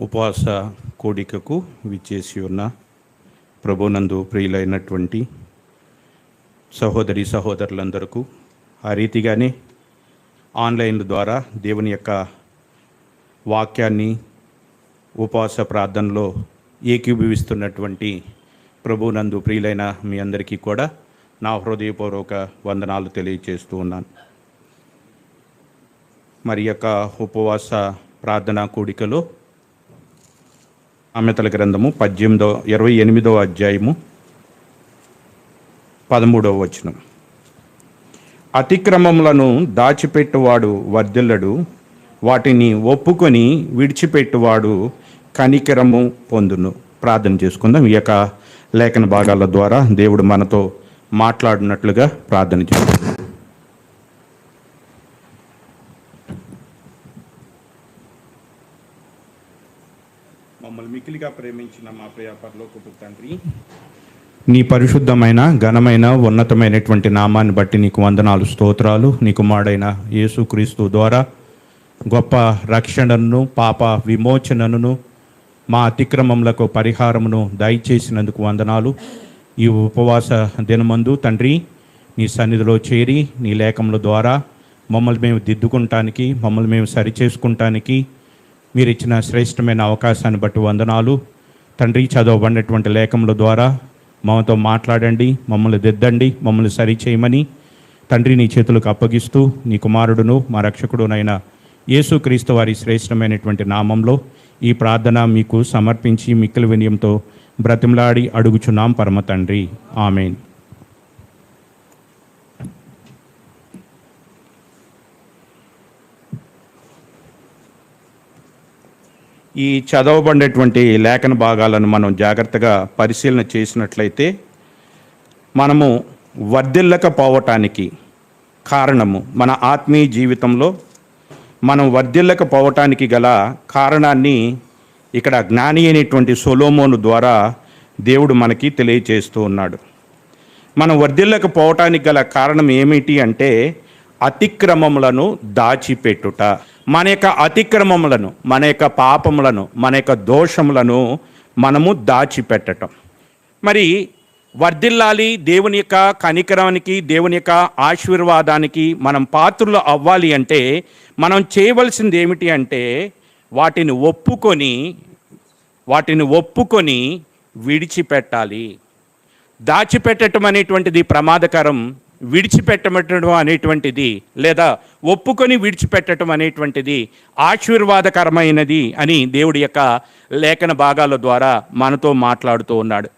ఉపవాస కోడికకు విచ్చేసి ఉన్న ప్రభునందు ప్రియులైనటువంటి సహోదరి సహోదరులందరకు ఆ రీతిగానే ఆన్లైన్ల ద్వారా దేవుని యొక్క వాక్యాన్ని ఉపవాస ప్రార్థనలో ఏకీభవిస్తున్నటువంటి ప్రభునందు ప్రియులైన మీ అందరికీ కూడా నా హృదయపూర్వక వందనాలు తెలియజేస్తూ ఉన్నాను. మరి యొక్క ఉపవాస ప్రార్థనా కూడికలో సామెతల గ్రంథము పద్దెనిమిదో ఇరవై ఎనిమిదవ అధ్యాయము పదమూడవ వచనం. అతిక్రమములను దాచిపెట్టువాడు వర్ధిల్లడు వాటిని ఒప్పుకొని విడిచిపెట్టువాడు కనికరము పొందును. ప్రార్థన చేసుకుందాం. ఈ యొక్క లేఖన భాగాల ద్వారా దేవుడు మనతో మాట్లాడినట్లుగా ప్రార్థన చేసుకుందాం. మమ్మల్ని ప్రేమించిన మా ప్రియ పరలోకపు తండ్రి. నీ పరిశుద్ధమైన ఘనమైన ఉన్నతమైనటువంటి నామాన్ని బట్టి నీకు వందనాలు స్తోత్రాలు. నీ కుమారుడైన యేసుక్రీస్తు ద్వారా గొప్ప రక్షణను పాప విమోచనను మా అతిక్రమములకు పరిహారమును దయచేసినందుకు వందనాలు. ఈ ఉపవాస దినమందు తండ్రి నీ సన్నిధిలో చేరి నీ లేఖముల ద్వారా మమ్మల్ని మేము దిద్దుకుంటానికి మమ్మల్ని మేము సరిచేసుకుంటానికి మీరు ఇచ్చిన శ్రేష్టమైన అవకాశాన్ని బట్టి వందనాలు. తండ్రి చదవబడినటువంటి లేఖముల ద్వారా మాతో మాట్లాడండి మమ్మల్ని దిద్దండి మమ్మల్ని సరిచేయమని తండ్రి నీ చేతులకు అప్పగిస్తూ నీ కుమారుడును మా రక్షకుడునైన యేసుక్రీస్తు వారి శ్రేష్టమైనటువంటి నామంలో ఈ ప్రార్థన మీకు సమర్పించి మిక్కిలి వినయంతో బ్రతిమలాడి అడుగుచున్నాం పరమ తండ్రి. ఆమెన్. ఈ చదవబడినటువంటి లేఖన భాగాలను మనం జాగ్రత్తగా పరిశీలన చేసినట్లయితే మనము వర్ధిల్లకపోవటానికి కారణము మన ఆత్మీయ జీవితంలో మనం వర్ధిల్లకపోవటానికి గల కారణాన్ని ఇక్కడ జ్ఞాని అయినటువంటి సొలోమోను ద్వారా దేవుడు మనకి తెలియచేస్తూ ఉన్నాడు. మనం వర్ధిల్లకపోవటానికి గల కారణం ఏమిటి అంటే అతిక్రమములను దాచిపెట్టుట. మన యొక్క అతిక్రమములను మన యొక్క పాపములను మన యొక్క దోషములను మనము దాచిపెట్టటం. మరి వర్ధిల్లాలి దేవుని యొక్క కనికరానికి దేవుని యొక్క ఆశీర్వాదానికి మనం పాత్రలు అవ్వాలి అంటే మనం చేయవలసింది ఏమిటి అంటే వాటిని ఒప్పుకొని వాటిని ఒప్పుకొని విడిచిపెట్టాలి. దాచిపెట్టడం అనేటువంటిది ప్రమాదకరం. విడిచిపెట్టడం అనేటువంటిది లేదా ఒప్పుకొని విడిచిపెట్టడం అనేటువంటిది ఆశీర్వాదకరమైనది అని దేవుడి యొక్క లేఖన భాగాల ద్వారా మనతో మాట్లాడుతూ ఉన్నాడు.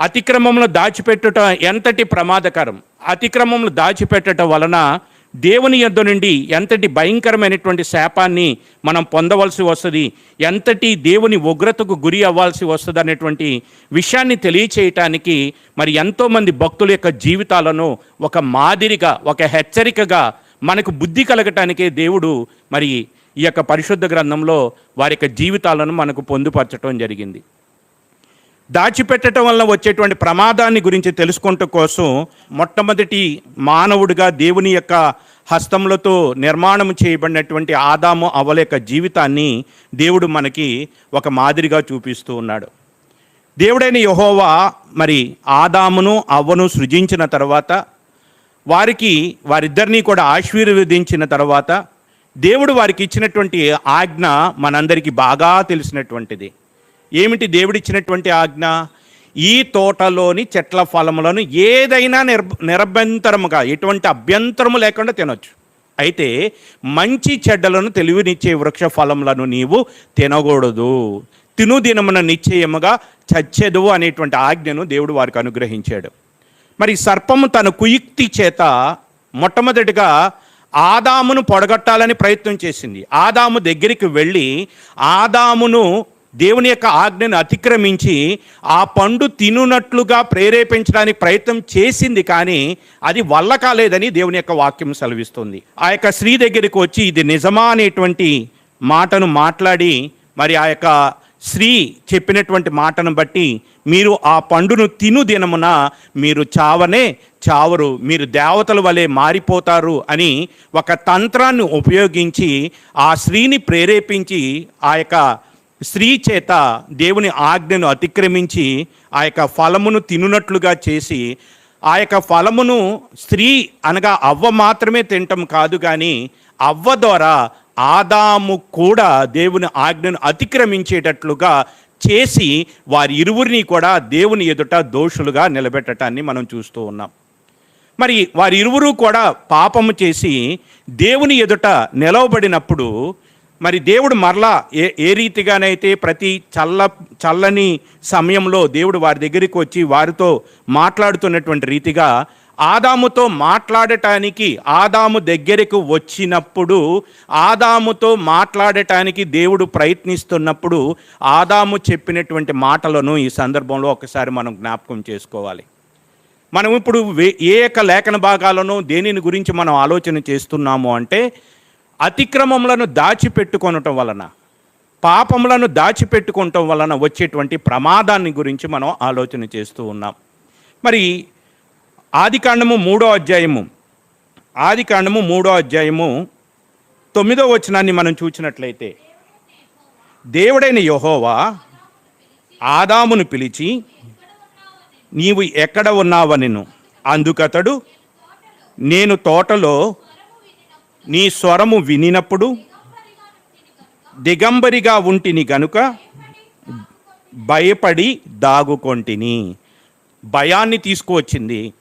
అతిక్రమంలో దాచిపెట్టుట ఎంతటి ప్రమాదకరం. అతిక్రమంలో దాచిపెట్టడం వలన దేవుని యొద్ద నుండి ఎంతటి భయంకరమైనటువంటి శాపాన్ని మనం పొందవలసి వస్తుంది ఎంతటి దేవుని ఉగ్రతకు గురి అవ్వాల్సి వస్తుంది అనేటువంటి విషయాన్ని తెలియచేయటానికి మరి ఎంతోమంది భక్తుల యొక్క జీవితాలను ఒక మాదిరిగా ఒక హెచ్చరికగా మనకు బుద్ధి కలగటానికే దేవుడు మరి ఈ యొక్క పరిశుద్ధ గ్రంథంలో వారి యొక్క జీవితాలను మనకు పొందుపరచడం జరిగింది. దాచిపెట్టడం వలన వచ్చేటువంటి ప్రమాదాన్ని గురించి తెలుసుకుంట కోసం మొట్టమొదటి మానవుడిగా దేవుని యొక్క హస్తములతో నిర్మాణం చేయబడినటువంటి ఆదాము అవల యొక్క జీవితాన్ని దేవుడు మనకి ఒక మాదిరిగా చూపిస్తూ ఉన్నాడు. దేవుడైన యహోవా మరి ఆదామును అవ్వను సృజించిన తర్వాత వారికి వారిద్దరినీ కూడా ఆశీర్వదించిన తర్వాత దేవుడు వారికి ఇచ్చినటువంటి ఆజ్ఞ మనందరికీ బాగా తెలిసినటువంటిది. ఏమిటి దేవుడిచ్చినటువంటి ఆజ్ఞ? ఈ తోటలోని చెట్ల ఫలములను ఏదైనా నిర్ నిరభ్యంతరముగా ఎటువంటి అభ్యంతరము లేకుండా తినొచ్చు. అయితే మంచి చెడ్డలను తెలివినిచ్చే వృక్ష ఫలములను నీవు తినకూడదు. తిను దినమున నిశ్చయముగా చచ్చెదు అనేటువంటి ఆజ్ఞను దేవుడు వారికి అనుగ్రహించాడు. మరి సర్పము తన కుయుక్తి చేత మొట్టమొదటిగా ఆదామును పొడగొట్టాలని ప్రయత్నం చేసింది. ఆదాము దగ్గరికి వెళ్ళి ఆదామును దేవుని యొక్క ఆజ్ఞను అతిక్రమించి ఆ పండు తినునట్లుగా ప్రేరేపించడానికి ప్రయత్నం చేసింది కానీ అది వల్ల కాలేదని దేవుని యొక్క వాక్యం సెలవిస్తుంది. ఆ యొక్క స్త్రీ దగ్గరికి వచ్చి ఇది నిజమా అనేటువంటి మాటను మాట్లాడి మరి ఆ యొక్క స్త్రీ చెప్పినటువంటి మాటను బట్టి మీరు ఆ పండును తిను దినమున మీరు చావనే చావరు మీరు దేవతల వలె మారిపోతారు అని ఒక తంత్రాన్ని ఉపయోగించి ఆ స్త్రీని ప్రేరేపించి ఆ యొక్క స్త్రీ చేత దేవుని ఆజ్ఞను అతిక్రమించి ఆ యొక్క ఫలమును తినునట్లుగా చేసి ఆ యొక్క ఫలమును స్త్రీ అనగా అవ్వ మాత్రమే తినటం కాదు కానీ అవ్వ ద్వారా ఆదాము కూడా దేవుని ఆజ్ఞను అతిక్రమించేటట్లుగా చేసి వారి ఇరువురిని కూడా దేవుని ఎదుట దోషులుగా నిలబెట్టడాన్ని మనం చూస్తూ ఉన్నాం. మరి వారి ఇరువురు కూడా పాపము చేసి దేవుని ఎదుట నిలవబడినప్పుడు మరి దేవుడు మరలా ఏ ఏ రీతిగానైతే ప్రతి చల్ల చల్లని సమయంలో దేవుడు వారి దగ్గరికి వచ్చి వారితో మాట్లాడుతున్నటువంటి రీతిగా ఆదాముతో మాట్లాడటానికి ఆదాము దగ్గరకు వచ్చినప్పుడు ఆదాముతో మాట్లాడటానికి దేవుడు ప్రయత్నిస్తున్నప్పుడు ఆదాము చెప్పినటువంటి మాటలను ఈ సందర్భంలో ఒకసారి మనం జ్ఞాపకం చేసుకోవాలి. మనం ఇప్పుడు వే- ఏ యొక్క లేఖన భాగాలను దేనిని గురించి మనం ఆలోచన చేస్తున్నాము అంటే అతిక్రమములను దాచిపెట్టుకొనటం వలన పాపములను దాచిపెట్టుకోవటం వలన వచ్చేటువంటి ప్రమాదాన్ని గురించి మనం ఆలోచన చేస్తూ ఉన్నాం. మరి ఆదికాండము మూడో అధ్యాయము ఆదికాండము మూడో అధ్యాయము తొమ్మిదో వచనాన్ని మనం చూసినట్లయితే దేవుడైన యహోవా ఆదామును పిలిచి నీవు ఎక్కడ ఉన్నావనెను? అందుకతడు నేను తోటలో నీ స్వరము వినినప్పుడు దిగంబరిగా ఉంటిని గనుక భయపడి దాగుకొంటిని. భయాన్ని తీసుకువచ్చింది.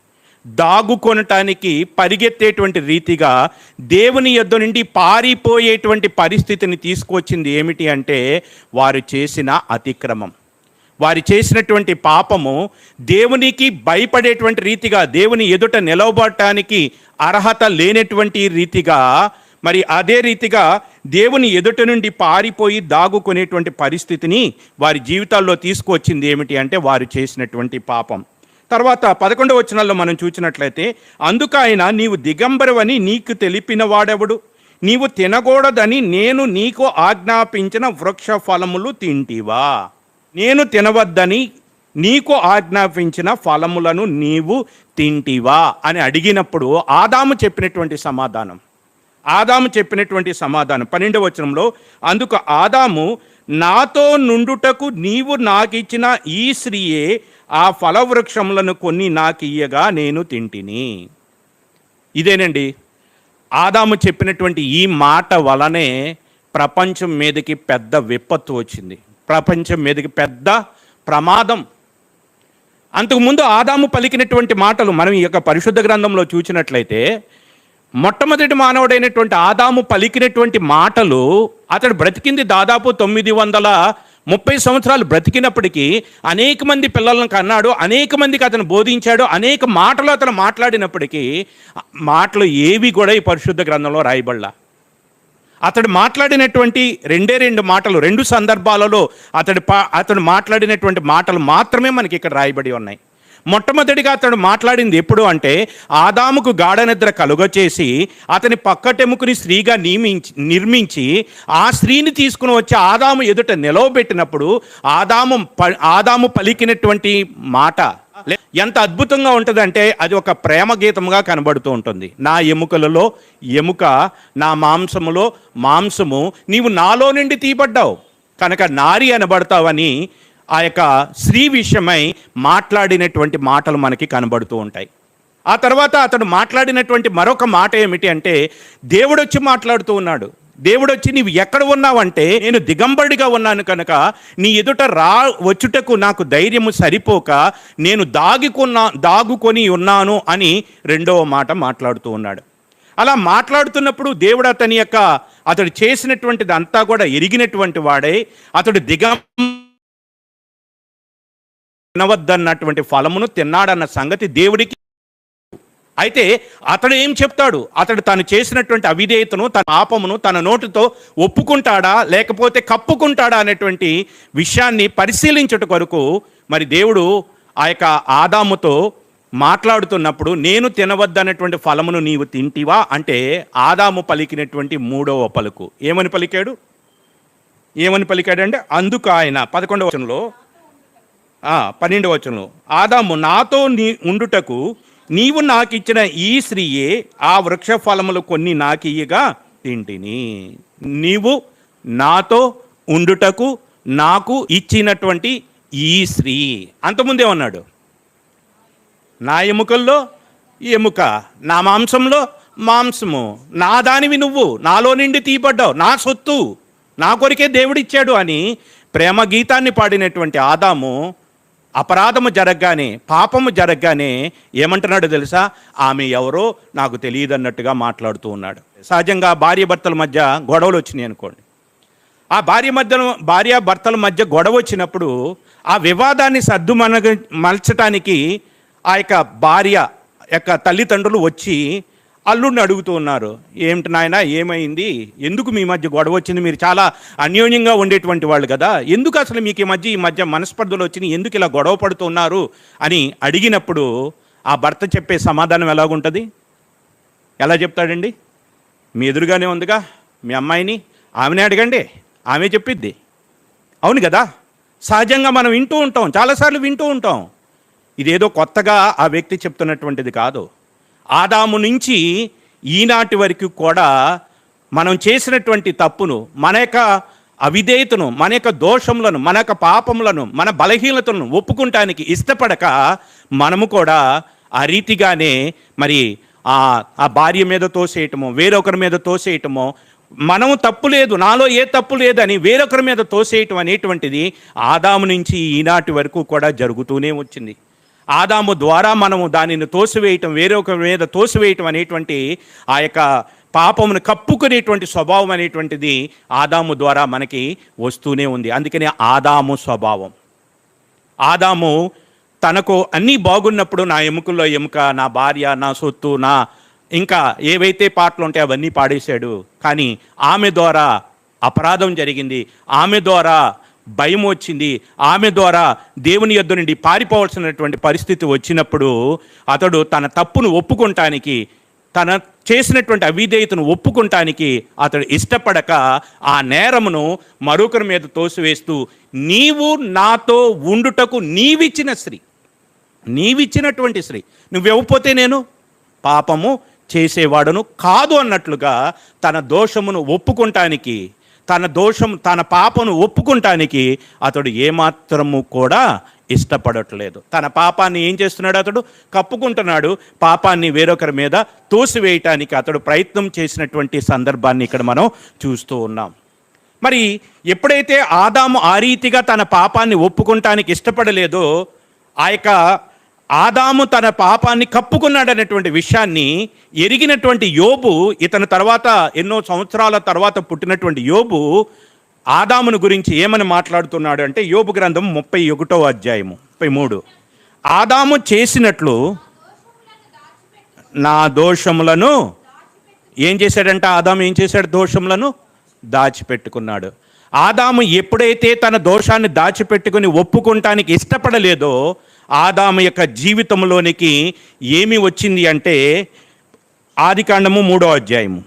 దాగుకొనటానికి పరిగెత్తేటువంటి రీతిగా దేవుని యొద్ద నుండి పారిపోయేటువంటి పరిస్థితిని తీసుకువచ్చింది ఏమిటి అంటే వారు చేసిన అతిక్రమం. వారు చేసినటువంటి పాపము దేవునికి భయపడేటువంటి రీతిగా దేవుని ఎదుట నిలవబడటానికి అర్హత లేనటువంటి రీతిగా మరి అదే రీతిగా దేవుని ఎదుట నుండి పారిపోయి దాగుకునేటువంటి పరిస్థితిని వారి జీవితాల్లో తీసుకువచ్చింది ఏమిటి అంటే వారు చేసినటువంటి పాపం. తర్వాత పదకొండవ వచనాల్లో మనం చూసినట్లయితే అందుకు ఆయన నీవు దిగంబరవని నీకు తెలిపిన వాడెవడు? నీవు తినకూడదని నేను నీకు ఆజ్ఞాపించిన వృక్ష ఫలములు తింటివా? నేను తినవద్దని నీకు ఆజ్ఞాపించిన ఫలములను నీవు తింటివా అని అడిగినప్పుడు ఆదాము చెప్పినటువంటి సమాధానం. ఆదాము చెప్పినటువంటి సమాధానం. పన్నెండవ వచనంలో అందుకు ఆదాము నాతో నుండుటకు నీవు నాకిచ్చిన ఈ స్త్రీయే ఆ ఫలవృక్షములను కొన్ని నాకు ఇయ్యగా నేను తింటిని. ఇదేనండి. ఆదాము చెప్పినటువంటి ఈ మాట వలనే ప్రపంచం మీదకి పెద్ద విపత్తు వచ్చింది. ప్రపంచం మీదకి పెద్ద ప్రమాదం. అంతకుముందు ఆదాము పలికినటువంటి మాటలు మనం ఈ యొక్క పరిశుద్ధ గ్రంథంలో చూసినట్లయితే మొట్టమొదటి మానవుడైనటువంటి ఆదాము పలికినటువంటి మాటలు అతడు బ్రతికింది దాదాపు తొమ్మిది వందల ముప్పై సంవత్సరాలు బ్రతికినప్పటికీ అనేక మంది పిల్లలను కన్నాడు అనేక మందికి అతను బోధించాడు అనేక మాటలు అతను మాట్లాడినప్పటికీ మాటలు ఏవి కూడా ఈ పరిశుద్ధ గ్రంథంలో రాయబడలా. అతడు మాట్లాడినటువంటి రెండే రెండు మాటలు రెండు సందర్భాలలో అతడు పా అతడు మాట్లాడినటువంటి మాటలు మాత్రమే మనకి ఇక్కడ రాయబడి ఉన్నాయి. మొట్టమొదటిగా అతడు మాట్లాడింది ఎప్పుడు అంటే ఆదాముకు గాఢ నిద్ర కలుగచేసి అతని పక్కటెముకుని స్త్రీగా నియమించి నిర్మించి ఆ స్త్రీని తీసుకుని వచ్చి ఆదాము ఎదుట నిలవబెట్టినప్పుడు ఆదాము ప- ఆదాము పలికినటువంటి మాట ఎంత అద్భుతంగా ఉంటుందంటే అది ఒక ప్రేమ గీతముగా కనబడుతూ ఉంటుంది. నా ఎముకలలో ఎముక నా మాంసములో మాంసము నీవు నాలో నుండి తీయబడ్డావు. కనుక నారి అనబడతావని ఆ యొక్క స్త్రీ విషయమై మాట్లాడినటువంటి మాటలు మనకి కనబడుతూ ఉంటాయి. ఆ తర్వాత అతడు మాట్లాడినటువంటి మరొక మాట ఏమిటి అంటే దేవుడు వచ్చి మాట్లాడుతూ ఉన్నాడు. దేవుడు వచ్చి నీవు ఎక్కడ ఉన్నావంటే నేను దిగంబడిగా ఉన్నాను కనుక నీ ఎదుట రా వచ్చుటకు నాకు ధైర్యము సరిపోక నేను దాగికున్నా దాగుకొని ఉన్నాను అని రెండవ మాట మాట్లాడుతూ ఉన్నాడు. అలా మాట్లాడుతున్నప్పుడు దేవుడు అతని యొక్క అతడు చేసినటువంటిది అంతా కూడా ఎరిగినటువంటి వాడే అతడు దిగం తినవద్దన్నటువంటి ఫలమును తిన్నాడన్న సంగతి దేవుడికి అయితే అతడు ఏం చెప్తాడు? అతడు తను చేసినటువంటి అవిధేయతను తన పాపమును తన నోటితో ఒప్పుకుంటాడా? లేకపోతే కప్పుకుంటాడా? అనేటువంటి విషయాన్ని పరిశీలించుట కొరకు మరి దేవుడు ఆ యొక్క ఆదాముతో మాట్లాడుతున్నప్పుడు నేను తినవద్దన్నటువంటి ఫలమును నీవు తింటివా? అంటే ఆదాము పలికినటువంటి మూడవ పలుకు. ఏమని పలికాడు? ఏమని పలికాడు అంటే అందుకు ఆయన పదకొండవ వచనంలో పన్నెండవ వచనంలో ఆదాము నాతో నీ ఉండుటకు నీవు నాకు ఇచ్చిన ఈ స్త్రీయే ఆ వృక్ష ఫలములు కొన్ని నాకు ఇయ్యగా తింటిని. నీవు నాతో ఉండుటకు నాకు ఇచ్చినటువంటి ఈ స్త్రీ. అంతకుముందే ఉన్నాడు. నా ఎముకల్లో ఎముక నా మాంసంలో మాంసము. నా దానివి నువ్వు. నాలో నుండి తీయబడ్డావు. నా సొత్తు. నా కొరికే దేవుడిచ్చాడు అని ప్రేమ గీతాన్ని పాడినటువంటి ఆదాము అపరాధము జరగగానే పాపము జరగగానే ఏమంటున్నాడు తెలుసా? ఆమె ఎవరో నాకు తెలియదు అన్నట్టుగా మాట్లాడుతూ ఉన్నాడు. సహజంగా భార్య భర్తల మధ్య గొడవలు వచ్చినాయి అనుకోండి. ఆ భార్య మధ్య భార్య భర్తల మధ్య గొడవ వచ్చినప్పుడు ఆ వివాదాన్ని సర్దు మలచటానికి ఆ యొక్క భార్య యొక్క తల్లిదండ్రులు వచ్చి అల్లుడిని అడుగుతూ ఉన్నారు ఏమిటి నాయన ఏమైంది? ఎందుకు మీ మధ్య గొడవ వచ్చింది? మీరు చాలా అన్యోన్యంగా ఉండేటువంటి వాళ్ళు కదా. ఎందుకు అసలు మీకు ఈ మధ్య ఈ మధ్య మనస్పర్ధలు వచ్చినాయి? ఎందుకు ఇలా గొడవ పడుతున్నారు అని అడిగినప్పుడు ఆ భర్త చెప్పే సమాధానం ఎలాగుంటుంది? ఎలా చెప్తాడండి? మీ ఎదురుగానే ఉందిగా మీ అమ్మాయిని ఆమెనే అడగండి ఆమె చెప్పిద్ది. అవును కదా సహజంగా మనం వింటూ ఉంటాం చాలాసార్లు వింటూ ఉంటాం. ఇదేదో కొత్తగా ఆ వ్యక్తి చెప్తున్నటువంటిది కాదు. ఆదాము నుంచి ఈనాటి వరకు కూడా మనం చేసినటువంటి తప్పును మన యొక్క అవిధేయతను మన యొక్క దోషములను మన యొక్క పాపములను మన బలహీనతలను ఒప్పుకుంటానికి ఇష్టపడక మనము కూడా ఆ రీతిగానే మరి ఆ ఆ భార్య మీద తోసేయటమో వేరొకరి మీద తోసేయటమో మనము తప్పు లేదు నాలో ఏ తప్పు లేదని వేరొకరి మీద తోసేయటం అనేటువంటిది ఆదాము నుంచి ఈనాటి వరకు కూడా జరుగుతూనే వచ్చింది. ఆదాము ద్వారా మనము దానిని తోసివేయటం వేరొక మీద తోసివేయటం అనేటువంటి ఆ యొక్క పాపమును కప్పుకునేటువంటి స్వభావం అనేటువంటిది ఆదాము ద్వారా మనకి వస్తూనే ఉంది. అందుకనే ఆదాము స్వభావం. ఆదాము తనకు అన్నీ బాగున్నప్పుడు నా ఎముకల్లో ఎముక నా భార్య నా సొత్తు నా ఇంకా ఏవైతే పాటలు ఉంటాయో అవన్నీ పాడేశాడు. కానీ ఆమె ద్వారా అపరాధం జరిగింది. ఆమె ద్వారా భయం వచ్చింది. ఆమె ద్వారా దేవుని యొద్ద నుండి పారిపోవాల్సినటువంటి పరిస్థితి వచ్చినప్పుడు అతడు తన తప్పును ఒప్పుకుంటానికి తన చేసినటువంటి అవిధేయతను ఒప్పుకుంటానికి అతడు ఇష్టపడక ఆ నేరమును మరొకరి మీద తోసివేస్తూ నీవు నాతో ఉండుటకు నీవిచ్చిన స్త్రీ నీవిచ్చినటువంటి స్త్రీ నువ్వెవ్వపోతే నేను? పాపము చేసేవాడును కాదు అన్నట్లుగా తన దోషమును ఒప్పుకుంటానికి తన దోషం తన పాపను ఒప్పుకుంటానికి అతడు ఏమాత్రము కూడా ఇష్టపడట్లేదు. తన పాపాన్ని ఏం చేస్తున్నాడు అతడు? కప్పుకుంటున్నాడు. పాపాన్ని వేరొకరి మీద తోసివేయటానికి అతడు ప్రయత్నం చేసినటువంటి సందర్భాన్ని ఇక్కడ మనం చూస్తూ ఉన్నాం. మరి ఎప్పుడైతే ఆదాము ఆ రీతిగా తన పాపాన్ని ఒప్పుకుంటానికి ఇష్టపడలేదో ఆ యొక్క ఆదాము తన పాపాన్ని కప్పుకున్నాడనేటువంటి విషయాన్ని ఎరిగినటువంటి యోబు ఇతని తర్వాత ఎన్నో సంవత్సరాల తర్వాత పుట్టినటువంటి యోబు ఆదామును గురించి ఏమని మాట్లాడుతున్నాడు అంటే యోబు గ్రంథం ముప్పై ఒకటో అధ్యాయము ముప్పై మూడు. ఆదాము చేసినట్లు నా దోషములను ఏం చేశాడంట? ఆదాము ఏం చేశాడు? దోషములను దాచిపెట్టుకున్నాడు. ఆదాము ఎప్పుడైతే తన దోషాన్ని దాచిపెట్టుకుని ఒప్పుకుంటానికి ఇష్టపడలేదో ఆదాము యొక్క జీవితంలోనికి ఏమి వచ్చింది అంటే ఆదికాండము మూడో అధ్యాయము.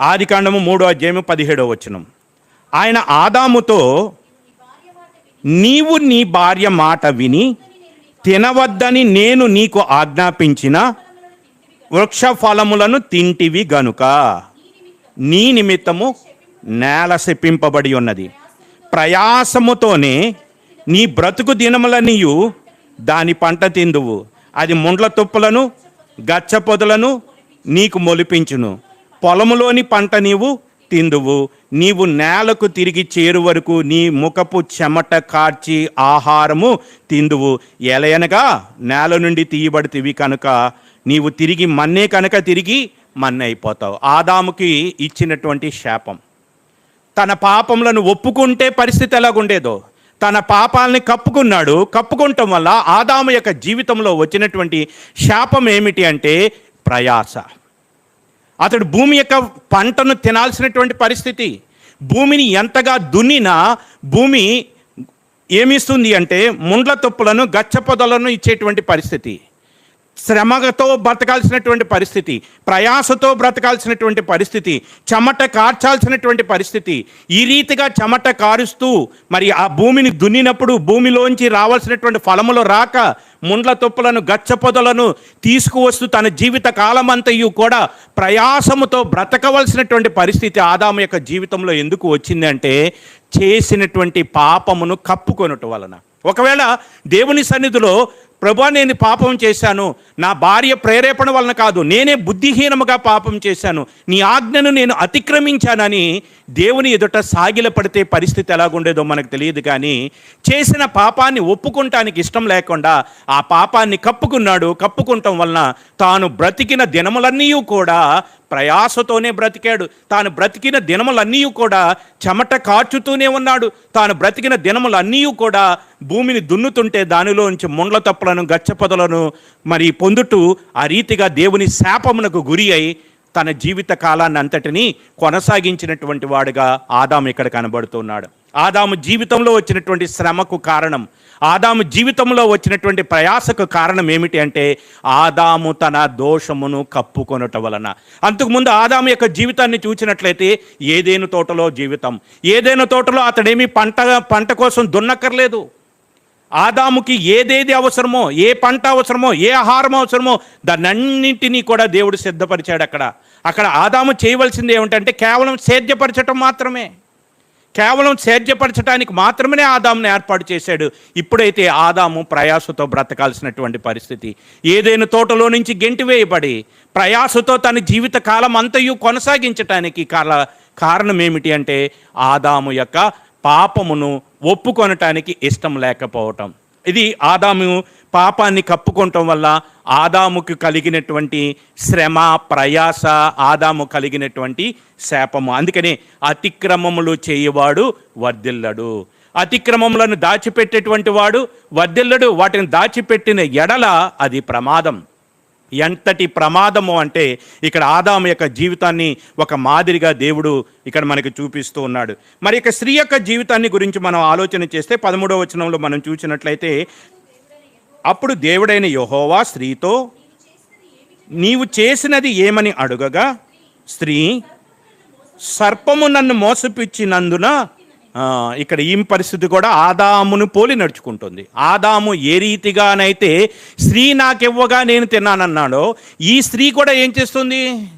ఆదికాండము మూడో అధ్యాయము పదిహేడో వచనం. ఆయన ఆదాముతో నీవు నీ భార్య మాట విని తినవద్దని నేను నీకు ఆజ్ఞాపించిన వృక్ష ఫలములను తింటివి గనుక. నీ నిమిత్తము నేల శప్పింపబడి ఉన్నది. ప్రయాసముతోనే నీ బ్రతుకు దినములనియు దాని పంట తిందువు. అది ముండ్ల తుప్పలను గచ్చ పొదలను నీకు మొలిపించును. పొలములోని పంట నీవు తిందువు. నీవు నేలకు తిరిగి చేరు వరకు నీ ముఖపు చెమట కార్చి ఆహారము తిందువు. ఎలయనగా నేల నుండి తీయబడితివి కనుక నీవు తిరిగి మన్నే కనుక తిరిగి మన్నే అయిపోతావు. ఆదాముకి ఇచ్చినటువంటి శాపం. తన పాపములను ఒప్పుకుంటే పరిస్థితి ఎలాగుండేదో. తన పాపాలని కప్పుకున్నాడు. కప్పుకుంటం వల్ల ఆదాము యొక్క జీవితంలో వచ్చినటువంటి శాపం ఏమిటి అంటే ప్రయాస. అతడు భూమి యొక్క పంటను తినాల్సినటువంటి పరిస్థితి. భూమిని ఎంతగా దున్నినా భూమి ఏమిస్తుంది అంటే ముండ్ల తుప్పులను గచ్చ పొదలను ఇచ్చేటువంటి పరిస్థితి. శ్రమతో బ్రతకాల్సినటువంటి పరిస్థితి ప్రయాసతో బ్రతకాల్సినటువంటి పరిస్థితి చెమట కార్చాల్సినటువంటి పరిస్థితి ఈ రీతిగా చెమట కారుస్తూ మరి ఆ భూమిని దున్నినప్పుడు భూమిలోంచి రావాల్సినటువంటి ఫలములు రాక ముండ్ల తొప్పులను గచ్చ పొదలను తీసుకువస్తూ తన జీవిత కాలమంతయు కూడా ప్రయాసముతో బ్రతకవలసినటువంటి పరిస్థితి ఆదాము యొక్క జీవితంలో ఎందుకు వచ్చిందంటే చేసినటువంటి పాపమును కప్పుకొనటం వలన. ఒకవేళ దేవుని సన్నిధిలో ప్రభా నేను పాపం చేశాను. నా భార్య ప్రేరేపణ వలన కాదు నేనే బుద్ధిహీనముగా పాపం చేశాను. నీ ఆజ్ఞను నేను అతిక్రమించానని దేవుని ఎదుట సాగిలపడితే పరిస్థితి ఎలాగుండేదో మనకు తెలియదు కానీ చేసిన పాపాన్ని ఒప్పుకుంటానికి ఇష్టం లేకుండా ఆ పాపాన్ని కప్పుకున్నాడు. కప్పుకుంటాం వలన తాను బ్రతికిన దినములన్నీ కూడా ప్రయాసతోనే బ్రతికాడు. తాను బ్రతికిన దినములన్నీ కూడా చెమట కాచుతూనే ఉన్నాడు. తాను బ్రతికిన దినములన్నీ కూడా భూమిని దున్నుతుంటే దానిలోంచి ముండ్ల తప్పులను గచ్చపొదలను మరి పొందుతూ ఆ రీతిగా దేవుని శాపమునకు గురి అయి తన జీవిత కాలాన్ని అంతటిని కొనసాగించినటువంటి వాడుగా ఆదాము ఇక్కడ కనబడుతున్నాడు. ఆదాము జీవితంలో వచ్చినటువంటి శ్రమకు కారణం ఆదాము జీవితంలో వచ్చినటువంటి ప్రయాసకు కారణం ఏమిటి అంటే ఆదాము తన దోషమును కప్పుకొనటం వలన. అంతకుముందు ఆదాము యొక్క జీవితాన్ని చూసినట్లయితే ఏదేను తోటలో జీవితం? ఏదైనా తోటలో అతడేమి పంట పంట కోసం దున్నక్కర్లేదు. ఆదాముకి ఏదేది అవసరమో ఏ పంట అవసరమో ఏ ఆహారం అవసరమో దాన్నన్నింటినీ కూడా దేవుడు సిద్ధపరిచాడు అక్కడ. అక్కడ ఆదాము చేయవలసింది ఏమిటంటే కేవలం సేద్యపరచటం మాత్రమే. కేవలం సేద్యపరచడానికి మాత్రమే ఆదాముని ఏర్పాటు చేశాడు. ఇప్పుడైతే ఆదాము ప్రయాసతో బ్రతకాల్సినటువంటి పరిస్థితి. ఏదైనా తోటలో నుంచి గెంటివేయబడి ప్రయాసతో తన జీవిత కాలం అంతయు కొనసాగించటానికి కాల కారణం ఏమిటి అంటే ఆదాము యొక్క పాపమును ఒప్పుకొనటానికి ఇష్టం లేకపోవటం. ఇది ఆదాము పాపాన్ని కప్పుకోవటం వల్ల ఆదాముకు కలిగినటువంటి శ్రమ ప్రయాస ఆదాము కలిగినటువంటి శాపము. అందుకనే అతిక్రమములు చేయవాడు వర్ధిల్లడు. అతిక్రమములను దాచిపెట్టేటువంటి వాడు వర్ధిల్లడు. వాటిని దాచిపెట్టిన ఎడల అది ప్రమాదం. ఎంతటి ప్రమాదము అంటే ఇక్కడ ఆదాము యొక్క జీవితాన్ని ఒక మాదిరిగా దేవుడు ఇక్కడ మనకి చూపిస్తూ ఉన్నాడు. మరి ఇక స్త్రీ యొక్క జీవితాన్ని గురించి మనం ఆలోచన చేస్తే పదమూడవ వచనంలో మనం చూసినట్లయితే అప్పుడు దేవుడైన యహోవా స్త్రీతో నీవు చేసినది ఏమని అడుగగా స్త్రీ సర్పము నన్ను మోసపిచ్చినందున ఇక్కడ ఈ పరిస్థితి కూడా ఆదామును పోలి నడుచుకుంటుంది. ఆదాము ఏ రీతిగానైతే స్త్రీ నాకివ్వగా నేను తిన్నానన్నాడో ఈ స్త్రీ కూడా ఏం చేస్తుంది?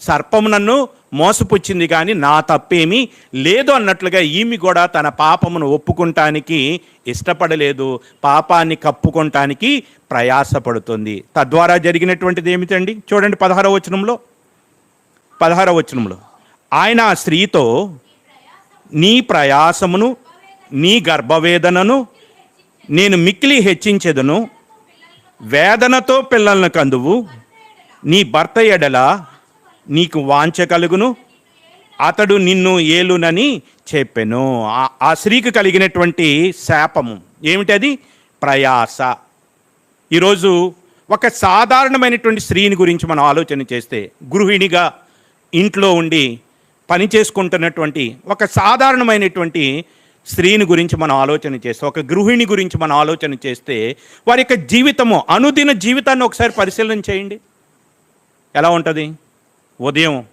సర్పము నన్ను మోసపుచ్చింది కానీ నా తప్పేమీ లేదు అన్నట్లుగా ఈమె కూడా తన పాపమును ఒప్పుకుంటానికి ఇష్టపడలేదు పాపాన్ని కప్పుకుంటానికి ప్రయాసపడుతుంది. తద్వారా జరిగినటువంటిది ఏమిటండి? చూడండి పదహారవ వచనంలో. పదహారవ వచనంలో. ఆయన ఆ స్త్రీతో నీ ప్రయాసమును నీ గర్భవేదనను నేను మిక్కిలి హెచ్చించెదను. వేదనతో పిల్లలను కందువు. నీ భర్త ఎడల నీకు వాంఛ కలుగును. అతడు నిన్ను ఏలునని చెప్పెను. ఆ- ఆ స్త్రీకి కలిగినటువంటి శాపము. ఏమిటది? ప్రయాస. ఈరోజు ఒక సాధారణమైనటువంటి స్త్రీని గురించి మనం ఆలోచన చేస్తే గృహిణిగా ఇంట్లో ఉండి పని చేసుకుంటున్నటువంటి ఒక సాధారణమైనటువంటి స్త్రీని గురించి మనం ఆలోచన చేస్తే ఒక గృహిణి గురించి మనం ఆలోచన చేస్తే వారి యొక్క జీవితము అనుదిన జీవితాన్ని ఒకసారి పరిశీలన చేయండి. ఎలా ఉంటుంది? ఉదయం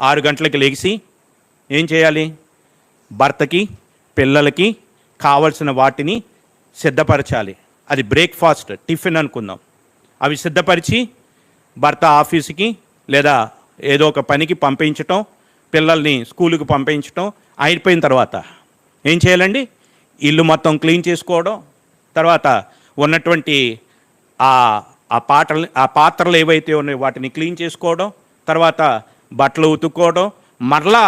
ఆరు గంటలకు లేచి ఏం చేయాలి? భర్తకి పిల్లలకి కావలసిన వాటిని సిద్ధపరచాలి. అది బ్రేక్ఫాస్ట్ టిఫిన్ అనుకుందాం. అవి సిద్ధపరిచి భర్త ఆఫీస్కి లేదా ఏదో ఒక పనికి పంపించటం పిల్లల్ని స్కూలుకి పంపించటం అయిపోయిన తర్వాత ఏం చేయాలండి? ఇల్లు మొత్తం క్లీన్ చేసుకోవడం తర్వాత ఉన్నటువంటి ఆ ఆ పాటలు ఆ పాత్రలు ఏవైతే ఉన్నాయో వాటిని క్లీన్ చేసుకోవడం తర్వాత బట్టలు ఉతుక్కోవడం మరలా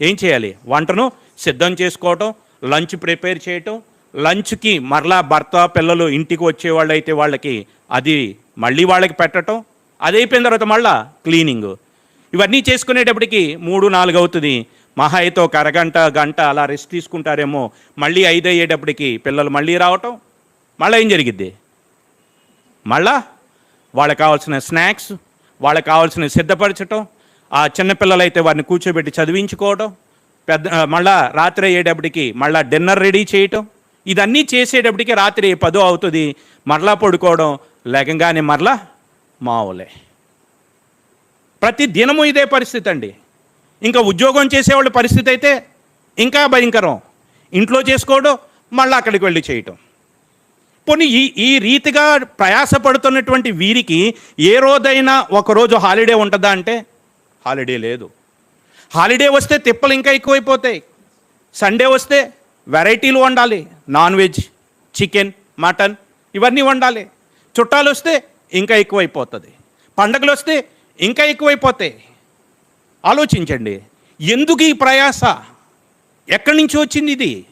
ఏం చేయాలి? వంటను సిద్ధం చేసుకోవడం లంచ్ ప్రిపేర్ చేయటం లంచ్కి మరలా భర్త పిల్లలు ఇంటికి వచ్చేవాళ్ళు అయితే వాళ్ళకి అది మళ్ళీ వాళ్ళకి పెట్టడం అది అయిపోయిన తర్వాత మళ్ళా క్లీనింగ్. ఇవన్నీ చేసుకునేటప్పటికి మూడు నాలుగు అవుతుంది. మహా అయితే ఒక అరగంట గంట అలా రెస్ట్ తీసుకుంటారేమో మళ్ళీ ఐదు అయ్యేటప్పటికి పిల్లలు మళ్ళీ రావటం మళ్ళీ ఏం జరిగిద్ది? మళ్ళా వాళ్ళకి కావాల్సిన స్నాక్స్ వాళ్ళకి కావాల్సిన సిద్ధపరచటం ఆ చిన్నపిల్లలైతే వారిని కూర్చోబెట్టి చదివించుకోవడం పెద్ద మళ్ళా రాత్రి అయ్యేటప్పటికి మళ్ళా డిన్నర్ రెడీ చేయటం ఇదన్నీ చేసేటప్పటికి రాత్రి పదో అవుతుంది. మరలా పడుకోవడం లేకంగానే మరలా మావులే. ప్రతి దినము ఇదే పరిస్థితి అండి. ఇంకా ఉద్యోగం చేసేవాళ్ళ పరిస్థితి అయితే ఇంకా భయంకరం. ఇంట్లో చేసుకోవడం మళ్ళీ అక్కడికి వెళ్ళి చేయటం. పోనీ ఈ ఈ రీతిగా ప్రయాసపడుతున్నటువంటి వీరికి ఏ రోజైనా ఒకరోజు హాలిడే ఉంటుందా అంటే? హాలిడే లేదు. హాలిడే వస్తే తిప్పలు ఇంకా ఎక్కువైపోతాయి. సండే వస్తే వెరైటీలు వండాలి. నాన్ వెజ్ చికెన్ మటన్ ఇవన్నీ వండాలి. చుట్టాలు వస్తే ఇంకా ఎక్కువైపోతుంది. పండగలు వస్తే ఇంకా ఎక్కువైపోతాయి. ఆలోచించండి. ఎందుకు ఈ ప్రయాస? ఎక్కడి నుంచి వచ్చింది ఇది?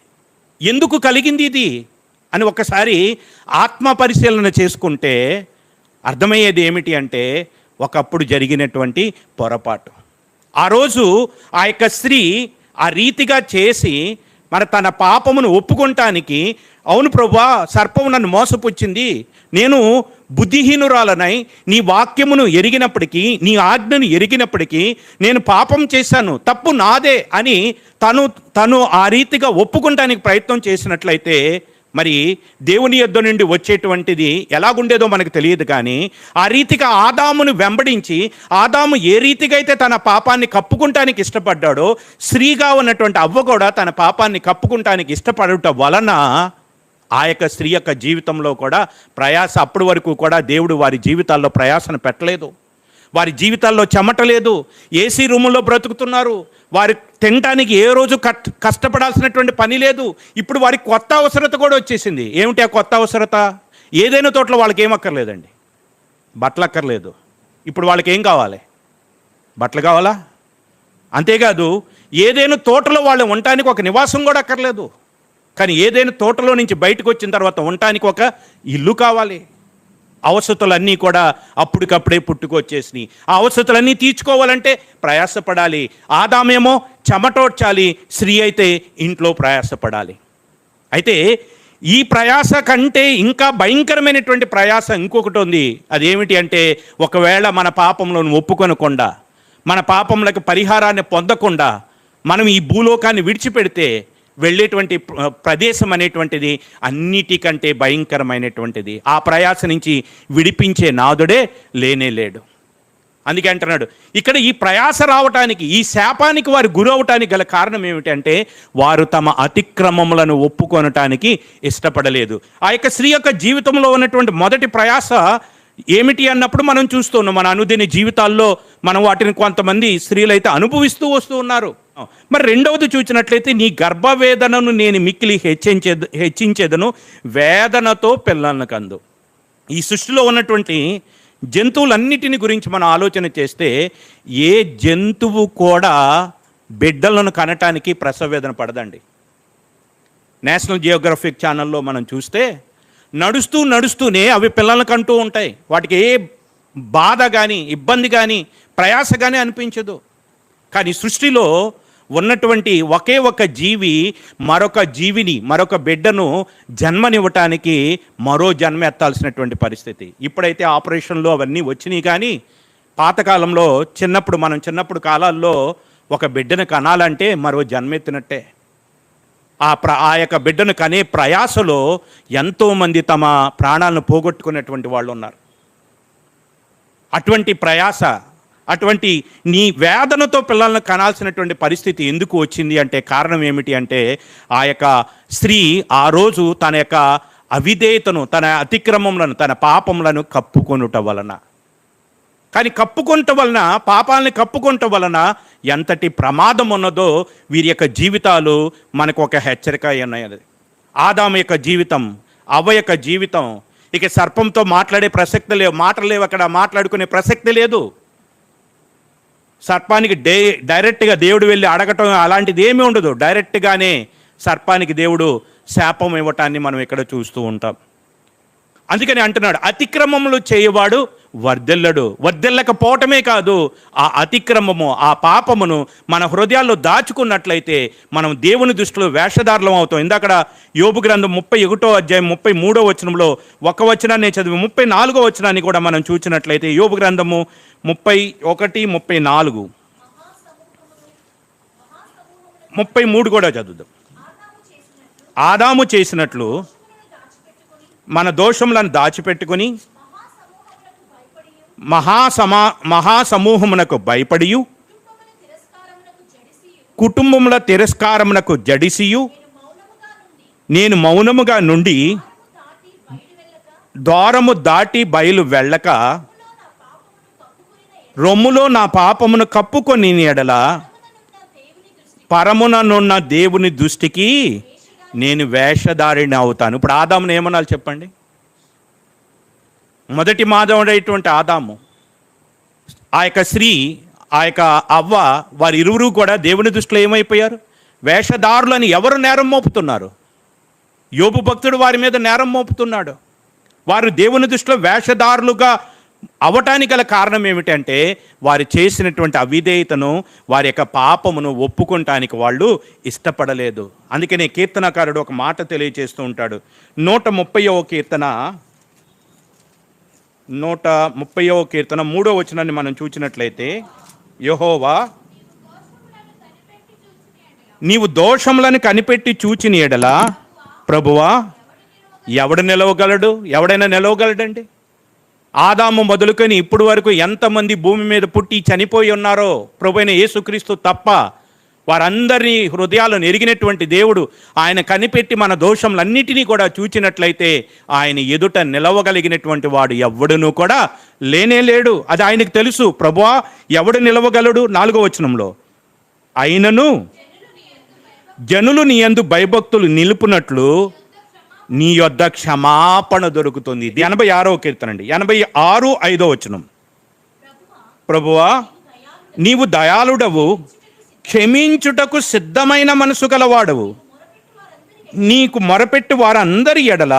ఎందుకు కలిగింది ఇది? అని ఒకసారి ఆత్మ పరిశీలన చేసుకుంటే అర్థమయ్యేది ఏమిటి అంటే ఒకప్పుడు జరిగినటువంటి పొరపాటు. ఆ రోజు ఆ యొక్క స్త్రీ ఆ రీతిగా చేసి మరి తన పాపమును ఒప్పుకుంటానికి అవును ప్రభా సర్పము నన్ను మోసపుచ్చింది. నేను బుద్ధిహీనురాలనై నీ వాక్యమును ఎరిగినప్పటికీ నీ ఆజ్ఞను ఎరిగినప్పటికీ నేను పాపం చేశాను. తప్పు నాదే అని తను తను ఆ రీతిగా ఒప్పుకుంటానికి ప్రయత్నం చేసినట్లయితే మరి దేవుని యొద్ద నుండి వచ్చేటువంటిది ఎలాగుండేదో మనకు తెలియదు కానీ ఆ రీతిగా ఆదామును వెంబడించి ఆదాము ఏ రీతిగా అయితే తన పాపాన్ని కప్పుకుంటానికి ఇష్టపడ్డాడో స్త్రీగా ఉన్నటువంటి అవ్వ కూడా తన పాపాన్ని కప్పుకుంటానికి ఇష్టపడట వలన ఆ యొక్క స్త్రీ యొక్క జీవితంలో కూడా ప్రయాస అప్పటి వరకు కూడా దేవుడు వారి జీవితాల్లో ప్రయాసను పెట్టలేదు. వారి జీవితాల్లో చెమట లేదు ఏసీ రూముల్లో బ్రతుకుతున్నారు వారి తినడానికి ఏ రోజు కట్ కష్టపడాల్సినటువంటి పని లేదు ఇప్పుడు వారికి కొత్త అవసరత కూడా వచ్చేసింది. ఏమిటి ఆ కొత్త అవసరత? ఏదైనా తోటలో వాళ్ళకి ఏం అక్కర్లేదండి. బట్టలు అక్కర్లేదు. ఇప్పుడు వాళ్ళకి ఏం కావాలి? బట్టలు కావాలా? అంతేకాదు ఏదైనా తోటలో వాళ్ళు ఉండటానికి ఒక నివాసం కూడా అక్కర్లేదు. కానీ ఏదైనా తోటలో నుంచి బయటకు వచ్చిన తర్వాత ఉండటానికి ఒక ఇల్లు కావాలి. అవసతులన్నీ కూడా అప్పటికప్పుడే పుట్టుకొచ్చేసినాయి. ఆ అవసతులన్నీ తీర్చుకోవాలంటే ప్రయాసపడాలి. ఆదామేమో చెమటోడ్చాలి. స్త్రీ అయితే ఇంట్లో ప్రయాసపడాలి. అయితే ఈ ప్రయాస కంటే ఇంకా భయంకరమైనటువంటి ప్రయాస ఇంకొకటి ఉంది. అదేమిటి అంటే ఒకవేళ మన పాపంలో ఒప్పుకొనకుండా మన పాపములకు పరిహారాన్ని పొందకుండా మనం ఈ భూలోకాన్ని విడిచిపెడితే వెళ్ళేటువంటి ప్రదేశం అనేటువంటిది అన్నిటికంటే భయంకరమైనటువంటిది. ఆ ప్రయాస నుంచి విడిపించే నాదుడే లేనే లేడు. అందుకే అంటున్నాడు ఇక్కడ ఈ ప్రయాస రావటానికి ఈ శాపానికి వారు గురవటానికి గల కారణం ఏమిటంటే వారు తమ అతిక్రమములను ఒప్పుకొనటానికి ఇష్టపడలేదు. ఆ యొక్క స్త్రీ యొక్క జీవితంలో ఉన్నటువంటి మొదటి ప్రయాస ఏమిటి అన్నప్పుడు మనం చూస్తున్నాం మన అనుదిన జీవితాల్లో మనం వాటిని కొంతమంది స్త్రీలు అయితే అనుభవిస్తూ వస్తూ ఉన్నారు. మరి రెండవది చూసినట్లయితే నీ గర్భవేదనను నేను మిక్కిలి హెచ్చించే హెచ్చించేదను వేదనతో పిల్లలను కందు. ఈ సృష్టిలో ఉన్నటువంటి జంతువులన్నిటిని గురించి మనం ఆలోచన చేస్తే ఏ జంతువు కూడా బిడ్డలను కనటానికి ప్రసవేదన పడదండి. నేషనల్ జియోగ్రఫిక్ ఛానల్లో మనం చూస్తే నడుస్తూ నడుస్తూనే అవి పిల్లలను కంటూ ఉంటాయి. వాటికి ఏ బాధ కానీ ఇబ్బంది కానీ ప్రయాస కానీ అనిపించదు. కానీ సృష్టిలో ఉన్నటువంటి ఒకే ఒక జీవి మరొక జీవిని మరొక బిడ్డను జన్మనివ్వటానికి మరో జన్మ ఎత్తాల్సినటువంటి పరిస్థితి. ఇప్పుడైతే ఆపరేషన్లు అవన్నీ వచ్చినాయి కానీ పాతకాలంలో చిన్నప్పుడు మనం చిన్నప్పుడు కాలాల్లో ఒక బిడ్డను కనాలంటే మరో జన్మెత్తినట్టే. ఆ ప్ర ఆ యొక్క బిడ్డను కనే ప్రయాసలో ఎంతోమంది తమ ప్రాణాలను పోగొట్టుకున్నటువంటి వాళ్ళు ఉన్నారు. అటువంటి ప్రయాస అటువంటి నీ వేదనతో పిల్లలను కనాల్సినటువంటి పరిస్థితి ఎందుకు వచ్చింది అంటే కారణం ఏమిటి అంటే ఆ యొక్క స్త్రీ ఆ రోజు తన యొక్క అవిధేయతను తన అతిక్రమములను తన పాపములను కప్పుకొనుట వలన. కానీ కప్పుకొనట వలన పాపాలని కప్పుకొనట వలన ఎంతటి ప్రమాదం ఉన్నదో వీరి యొక్క జీవితాలు మనకు ఒక హెచ్చరిక ఉన్నది ఆదాము యొక్క జీవితం అవ్వ యొక్క జీవితం ఇక సర్పంతో మాట్లాడే ప్రసక్తి లేవు మాటలు లేవు అక్కడ మాట్లాడుకునే ప్రసక్తి లేదు. సర్పానికి డే డైరెక్ట్గా దేవుడు వెళ్ళి అడగటం అలాంటిది ఏమీ ఉండదు. డైరెక్ట్గానే సర్పానికి దేవుడు శాపం ఇవ్వటాన్ని మనం ఇక్కడ చూస్తూ ఉంటాం. అందుకని అంటున్నాడు అతిక్రమములు చేయవాడు వర్దెల్లడు వర్దెల్లకపోవటమే కాదు ఆ అతిక్రమము ఆ పాపమును మన హృదయాల్లో దాచుకున్నట్లయితే మనం దేవుని దృష్టిలో వేషధారులం అవుతాం. ఇందాకడ యోబు గ్రంథం ముప్పై ఒకటో అధ్యాయం ముప్పై మూడో వచనంలో ఒక వచనాన్ని చదివి ముప్పై నాలుగో వచనాన్ని కూడా మనం చూసినట్లయితే యోబు గ్రంథము ముప్పై ఒకటి ముప్పై నాలుగు. ముప్పై మూడు కూడా చదువుదాం. ఆదాము చేసినట్లు మన దోషములను దాచిపెట్టుకుని మహాసమా మహాసమూహమునకు భయపడియు. కుటుంబముల తిరస్కారమునకు జడిసియు. నేను మౌనముగా నుండి ద్వారము దాటి బయలు వెళ్ళక రొమ్ములో నా పాపమును కప్పుకొని ఎడల పరముననున్న దేవుని దృష్టికి నేను వేషధారిణి అవుతాను. ఇప్పుడు ఆదామును ఏమనాలి చెప్పండి? మొదటి మాధవుడైనటువంటి ఆదాము ఆ యొక్క స్త్రీ ఆ యొక్క అవ్వ వారి ఇరువురు కూడా దేవుని దృష్టిలో ఏమైపోయారు? వేషధారులని ఎవరు నేరం మోపుతున్నారు? యోబు భక్తుడు వారి మీద నేరం మోపుతున్నాడు. వారు దేవుని దృష్టిలో వేషధారులుగా అవటానికి గల కారణం ఏమిటంటే వారు చేసినటువంటి అవిధేయతను వారి యొక్క పాపమును ఒప్పుకుంటానికి వాళ్ళు ఇష్టపడలేదు. అందుకనే కీర్తనకారుడు ఒక మాట తెలియజేస్తూ ఉంటాడు. నూట ముప్పైవ కీర్తన నూట ముప్పైవ కీర్తన మూడో వచనాన్ని మనం చూచినట్లయితే యహోవా నీవు దోషములను కనిపెట్టి చూచిన ఎడల ప్రభువా ఎవడు నిలవగలడు? ఎవడైనా నిలవగలడండి? ఆదాము మొదలుకొని ఇప్పుడు వరకు ఎంతమంది భూమి మీద పుట్టి చనిపోయి ఉన్నారో ప్రభుైన యేసుక్రీస్తు తప్ప వారందరినీ హృదయాలను ఎరిగినటువంటి దేవుడు ఆయన కనిపెట్టి మన దోషములన్నిటినీ కూడా చూచినట్లయితే ఆయన ఎదుట నిలవగలిగినటువంటి వాడు ఎవడును కూడా లేనే లేడు. అది ఆయనకు తెలుసు. ప్రభువా ఎవడు నిలవగలడు? నాలుగో వచనంలో. అయినను జనులు నీ యందు భయభక్తులు నిలుపునట్లు నీ యొద్ద క్షమాపణ దొరుకుతుంది. ఇది ఎనభై ఆరో కీర్తనండి ఎనభై ఆరు ఐదో వచనం. ప్రభువా నీవు దయాళుడవు క్షమించుటకు సిద్ధమైన మనసు గలవాడవు. నీకు మొరపెట్టి వారందరి ఎడల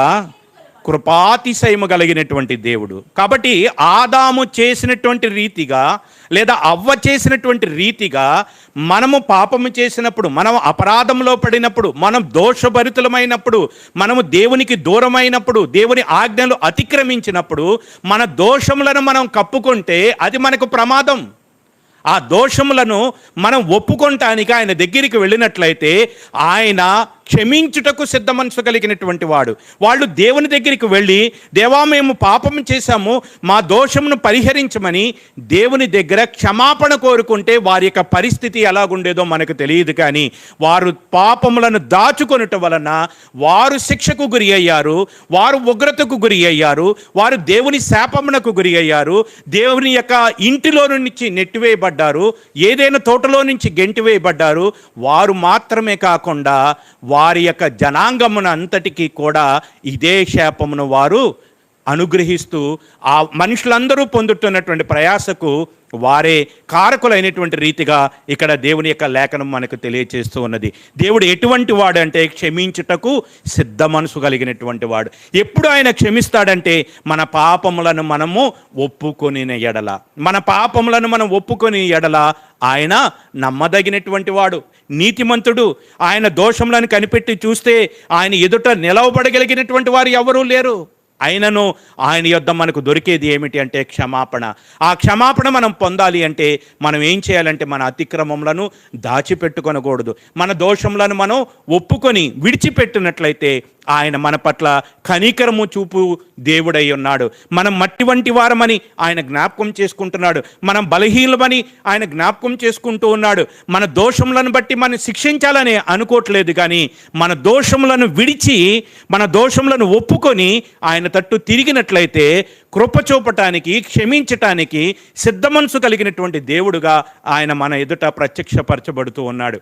కృపాతిశయము కలిగినటువంటి దేవుడు. కాబట్టి ఆదాము చేసినటువంటి రీతిగా లేదా అవ్వ చేసినటువంటి రీతిగా మనము పాపము చేసినప్పుడు మనం అపరాధంలో పడినప్పుడు మనం దోషభరితులమైనప్పుడు మనము దేవునికి దూరమైనప్పుడు దేవుని ఆజ్ఞలు అతిక్రమించినప్పుడు మన దోషములను మనం కప్పుకుంటే అది మనకు ప్రమాదం. ఆ దోషములను మనం ఒప్పుకొనటానికి ఆయన దగ్గరికి వెళ్ళినట్లయితే ఆయన క్షమించుటకు సిద్ధ మనసు కలిగినటువంటి వాడు. వాళ్ళు దేవుని దగ్గరికి వెళ్ళి దేవా మేము పాపం చేశాము మా దోషమును పరిహరించమని దేవుని దగ్గర క్షమాపణ కోరుకుంటే వారి యొక్క పరిస్థితి ఎలాగుండేదో మనకు తెలియదు కానీ వారు పాపములను దాచుకొనుట వలన వారు శిక్షకు గురి అయ్యారు వారు ఉగ్రతకు గురి అయ్యారు వారు దేవుని శాపమునకు గురి అయ్యారు దేవుని యొక్క ఇంటిలో నుంచి నెట్టివేయబడ్డారు ఏదైనా తోటలో నుంచి గెంటివేయబడ్డారు వారు మాత్రమే కాకుండా వారి యొక్క జనాంగమున అంతటికీ కూడా ఇదే శాపమును వారు అనుగ్రహిస్తూ ఆ మనుషులందరూ పొందుతున్నటువంటి ప్రయాసకు వారే కారకులైనటువంటి రీతిగా ఇక్కడ దేవుని యొక్క లేఖనం మనకు తెలియచేస్తూ ఉన్నది. దేవుడు ఎటువంటి వాడు అంటే క్షమించుటకు సిద్ధ మనసు కలిగినటువంటి వాడు. ఎప్పుడు ఆయన క్షమిస్తాడంటే మన పాపములను మనము ఒప్పుకొని ఎడల. మన పాపములను మనం ఒప్పుకొని ఎడల. ఆయన నమ్మదగినటువంటి వాడు. నీతిమంతుడు. ఆయన దోషములను కనిపెట్టి చూస్తే ఆయన ఎదుట నిలవబడగలిగినటువంటి వారు ఎవరూ లేరు. అయినను ఆయన యొద్ద మనకు దొరికేది ఏమిటి అంటే క్షమాపణ. ఆ క్షమాపణ మనం పొందాలి అంటే మనం ఏం చేయాలంటే మన అతిక్రమములను దాచిపెట్టుకొనకూడదు. మన దోషములను మనం ఒప్పుకొని విడిచిపెట్టినట్లయితే ఆయన మన పట్ల కనికరము చూపు దేవుడై ఉన్నాడు. మనం మట్టి వంటి వారమని ఆయన జ్ఞాపకం చేసుకుంటున్నాడు. మనం బలహీనమని ఆయన జ్ఞాపకం చేసుకుంటూ ఉన్నాడు. మన దోషములను బట్టి మనం శిక్షించాలని అనుకోవట్లేదు కానీ మన దోషములను విడిచి మన దోషములను ఒప్పుకొని ఆయన తట్టు తిరిగినట్లయితే కృప చూపటానికి క్షమించటానికి సిద్ధ మనసు కలిగినటువంటి దేవుడుగా ఆయన మన ఎదుట ప్రత్యక్షపరచబడుతూ ఉన్నాడు.